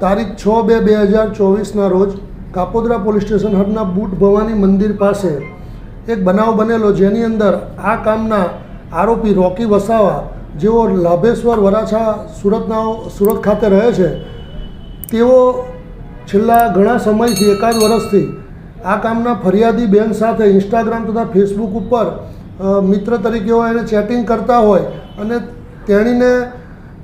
તારીખ છ બે બે હજાર ચોવીસના રોજ કાપોદ્રા પોલીસ સ્ટેશન હદના બુટ ભવાની મંદિર પાસે એક બનાવ બનેલો જેની અંદર આ કામના આરોપી રોકી વસાવા, જેઓ લાભેશ્વર, વરાછા, સુરતના સુરત ખાતે રહે છે, તેઓ છેલ્લા ઘણા સમયથી એકાદ વર્ષથી આ કામના ફરિયાદી બેન સાથે ઇન્સ્ટાગ્રામ તથા ફેસબુક ઉપર મિત્ર તરીકે હોય એને ચેટિંગ કરતા હોય અને તેણીને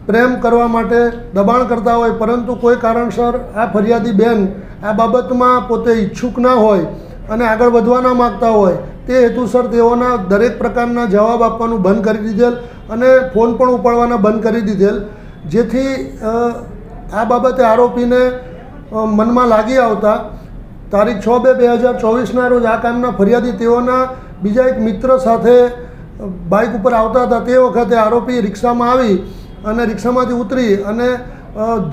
પ્રેમ કરવા માટે દબાણ કરતા હોય, પરંતુ કોઈ કારણસર આ ફરિયાદી બેન આ બાબતમાં પોતે ઈચ્છુક ના હોય અને આગળ વધવા ના માગતા હોય, તે હેતુસર તેઓના દરેક પ્રકારના જવાબ આપવાનું બંધ કરી દીધેલ અને ફોન પણ ઉપાડવાના બંધ કરી દીધેલ, જેથી આ બાબતે આરોપીને મનમાં લાગી આવતા તારીખ છ બે બે હજાર ચોવીસના રોજ આ કામના ફરિયાદી તેઓના બીજા એક મિત્ર સાથે બાઇક ઉપર આવતા હતા. તે વખતે આરોપી રિક્ષામાં આવી અને રિક્ષામાંથી ઉતરી અને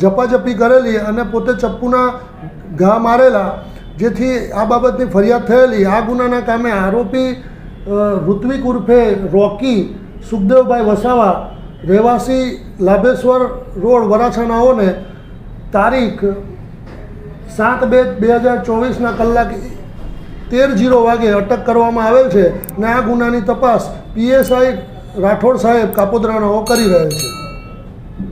ઝપાઝપી કરેલી અને પોતે ચપ્પુના ઘા મારેલા, જેથી આ બાબતની ફરિયાદ થયેલી. આ ગુનાના કામે આરોપી ઋત્વિક ઉર્ફે રોકી, સુખદેવભાઈ વસાવા, રહેવાસી લાભેશ્વર રોડ વરાછાનાઓને તારીખ સાત બે બે હજાર ચોવીસના કલાક તેર જીરો વાગે અટક કરવામાં આવેલ છે અને આ ગુનાની તપાસ પીએસઆઈ રાઠોડ સાહેબ કાપોદ્રાનાઓ કરી રહ્યા છે.